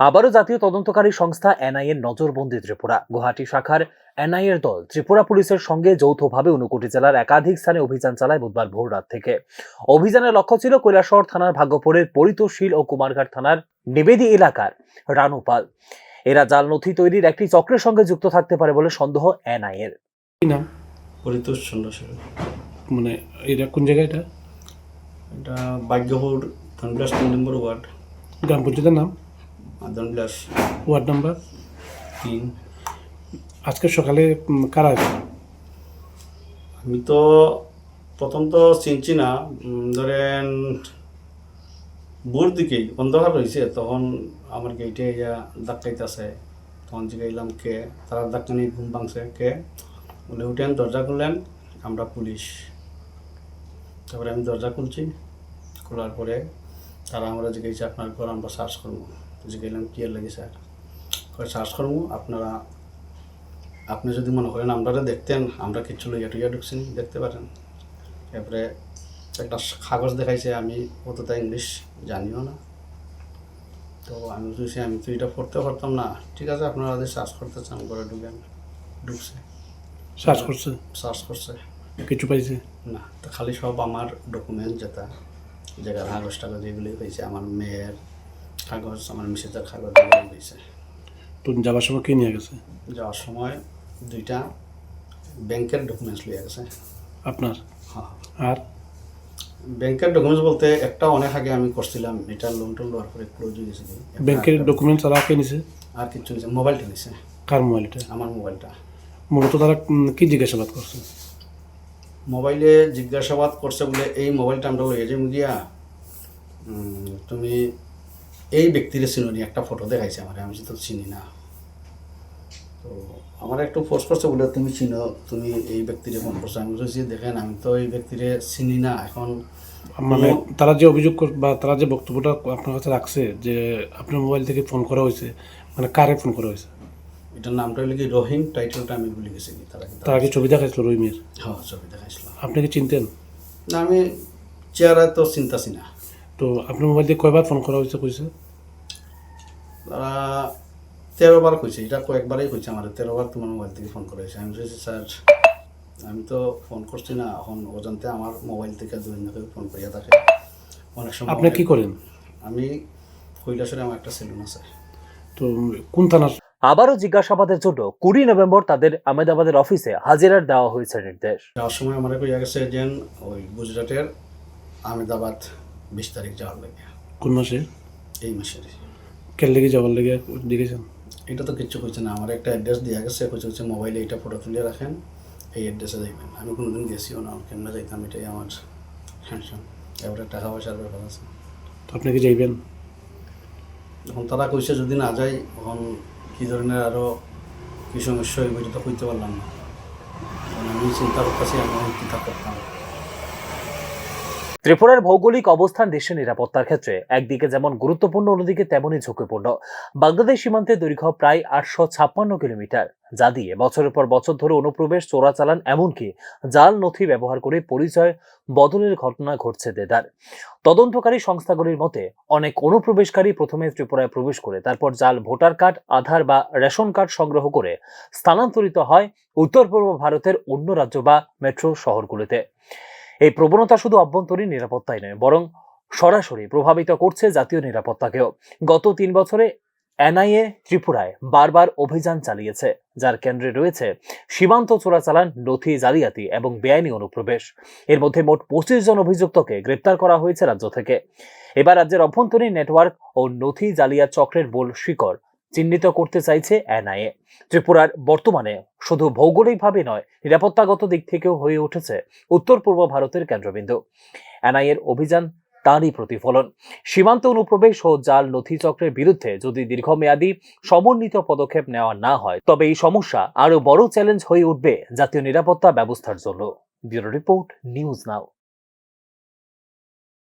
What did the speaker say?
আবারও জাতীয় তদন্তকারী সংস্থা এনআইএ নজরবন্দি ত্রিপুরা। গুয়াহাটি শাখার এনআইএ দল ত্রিপুরা পুলিশের সঙ্গে যৌথভাবে ঊনকোটি জেলার একাধিক স্থানে অভিযান চালায় বুধবার ভোর রাত থেকে। অভিযানের লক্ষ্য ছিল কৈলাসহর থানার ভাগ্যপুরের পরিতশীল ও কুমারঘাট থানার নিবেদি এলাকার রানুপাল। এরা জাল নথি তৈরির একটি চক্রের সঙ্গে যুক্ত থাকতে পারে বলে সন্দেহ এনআইএ নাম? পরিতোষ চন্দ্র মানে এটা কোন জায়গা এটা? এটা ভাগ্যপুর নম্বর ওয়ার্ড। গ্রাম পঞ্চায়েতের নাম? Ward number? তিন। আজকে সকালে কারা আছে আমি তো প্রথম তো চিনছি না ধরেন ভোর দিকেই অন্ধকার রয়েছে তখন আমার গেটে ইয়া ডাকাইতেছে তখন জিগাইলাম কে? তারা ডাক্তানি ঘুম ভাঙছে কে? বলে উঠেন দরজা খুললেন আমরা পুলিশ। তারপরে আমি দরজা খুলছি খোলার পরে তারা আমরা জিজ্ঞাসা আপনার ঘর আমরা সার্চ করব। জিগাইলাম কি লাগে স্যার? সার্চ করব আপনারা আপনি যদি মনে করেন আমরা দেখতেন আমরা কিচ্ছু লইয়া টুইয়া ঢুকছি দেখতে পারেন। এরপরে একটা কাগজ দেখাইছে আমি অতটা ইংলিশ জানিও না। তো আমি বুঝছি আমি তো এটা পড়তে পারতাম না। ঠিক আছে আপনারা যদি সার্চ করতে চান করে ঢুকেন। ঢুকছে। সার্চ করছে? সার্চ করছে। কিছু পাইছে? না তো খালি সব আমার ডকুমেন্ট যেটা জায়গার কাগজ টাগজ এগুলোই পাইছে। আমার মেয়ের কাগজ আমার মিসেজের কাগজ পেয়েছে তো যাবার সময় কে নিয়ে গেছে? যাওয়ার সময় দুইটা ব্যাংকের ডকুমেন্টস লিয়ে গেছে। আপনার? হ্যাঁ। আর? ব্যাংকের ডকুমেন্টস বলতে একটা অনেক আগে আমি করছিলাম এটা লোন টোন লওয়ার পরে ক্লোজ হয়ে গেছে। ব্যাংকের ডকুমেন্টস তারা কে নিছে? আর কিছু নিছে মোবাইলটা নিছে। কার মোবাইল এটা? আমার মোবাইলটা মূলত তারা কি জিজ্ঞাসাবাদ করছে? মোবাইলে জিজ্ঞাসাবাদ করছে বলে এই মোবাইলটা আমরা ওই যে গিয়া। তুমি এই ব্যক্তির চিনি একটা ফটো দেখাইছে আমার আমি তো চিনি না। তো আমার একটু ফোর্স করছে বলে তুমি চিনো তুমি এই ব্যক্তিরে ফোন করছ। আমি বলছি দেখেন আমি তো এই ব্যক্তিরে চিনি না এখন মানে তারা যে অভিযোগ বা তারা যে বক্তব্যটা আপনার কাছে রাখছে যে আপনার মোবাইল থেকে ফোন করা হয়েছে মানে কারে ফোন করা হয়েছে? এটার নামটা হলো কি? রহিম টাইটেলটা আমি ভুলে গেছি তারা তারা কি ছবি দেখাইছিল রহিমের? হ্যাঁ ছবি দেখাইছিল। আপনি কি চিনতেন? না আমি চেহারা তো চিন্তাছি না তো আপনার মোবাইল দিয়ে কয়বার ফোন করা হয়েছে কইছে? তারা তেরো বার কইছে এটা কয়েকবারই কইছে আমার তেরো বার তোমার মোবাইল থেকে ফোন করেছে। আমি বলেছি স্যার আমি তো ফোন করছি না এখন অজান্তে আমার মোবাইল থেকে দুই নাকি ফোন করিয়া থাকে। অনেক সময় আপনি কি করেন? আমি কৈলাসরে আমার একটা সেলুন আছে। তো কোন থানার? আবারও জিজ্ঞাসাবাদের জন্য কুড়ি নভেম্বর তাদের আহমেদাবাদের অফিসে হাজিরার দেওয়া হয়েছে নির্দেশ। যাওয়ার সময় আমার কইয়া গেছে যে ওই গুজরাটের আহমেদাবাদ বিশ তারিখ যাওয়ার লাগে। কোন মাসে? এই মাসের কেন লেগে যাওয়ার লেগে দেখেছেন? এটা তো কিচ্ছু কইছে না। আমার একটা অ্যাড্রেস দেওয়া গেছে কইছে হচ্ছে মোবাইলে এটা ফটো তুলে রাখেন এই অ্যাড্রেসে যাইবেন। আমি কোনোদিন গেছিও না কেমনে যাইতাম এটাই আমার টেনশন এবারে টাকা পয়সার ব্যাপার আছে। তো আপনি কি যাইবেন? এখন তারা কইছে যদি না যাই এখন কী ধরনের আরও কী সমস্যা হইব এটা তো কইতে পারলাম না। আমি চিন্তা করতেছি আমি কী তা করতাম? ত্রিপুরার ভৌগোলিক অবস্থান দেশের নিরাপত্তার ক্ষেত্রে একদিকে যেমন গুরুত্বপূর্ণ, অন্যদিকে তেমনই ঝুঁকিপূর্ণ। বাংলাদেশ সীমান্তে দৈর্ঘ্য প্রায় আটশো ছাপ্পান্ন কিলোমিটার। যা দিয়ে বছরের পর বছর ধরে অনুপ্রবেশ, চোরাচালান, এমনকি জাল নথি ব্যবহার করে পরিচয় বদলের ঘটনা ঘটছে দেদার। তদন্তকারী সংস্থাগুলির মতে, অনেক অনুপ্রবেশকারী প্রথমে ত্রিপুরায় প্রবেশ করে, তারপর জাল, ভোটার কার্ড, আধার বা রেশন কার্ড সংগ্রহ করে স্থানান্তরিত হয় উত্তর পূর্ব ভারতের অন্য রাজ্য বা মেট্রো শহরগুলিতে। এই প্রবণতা শুধু অভ্যন্তরীণ নিরাপত্তাই নয়, বরং সরাসরি প্রভাবিত করছে জাতীয় নিরাপত্তাকেও। গত তিন বছরে এনআইএ ত্রিপুরায় বারবার অভিযান চালিয়েছে, যার কেন্দ্রে রয়েছে সীমান্ত চোরাচালান, নথি জালিয়াতি এবং বেআইনি অনুপ্রবেশ। এর মধ্যে মোট পঁচিশ জন অভিযুক্তকে গ্রেপ্তার করা হয়েছে রাজ্য থেকে। এবার রাজ্যের অভ্যন্তরীণ নেটওয়ার্ক ও নথি জালিয়াত চক্রের মূল শিকড় চিহ্নিত করতে চাইছে এনআইএ। ত্রিপুরার বর্তমানে শুধু ভৌগোলিকভাবে নয়, নিরাপত্তাগত দিক থেকেও হয়ে উঠেছে উত্তর পূর্ব ভারতের কেন্দ্রবিন্দু। এনআইএর অভিযান তারই প্রতিফলন। সীমান্ত অনুপ্রবেশ ও জাল নথি চক্রের বিরুদ্ধে যদি দীর্ঘমেয়াদী সমন্বিত পদক্ষেপ নেওয়া না হয়, তবে এই সমস্যা আরও বড় চ্যালেঞ্জ হয়ে উঠবে জাতীয় নিরাপত্তা ব্যবস্থার জন্য। Bureau report, news now.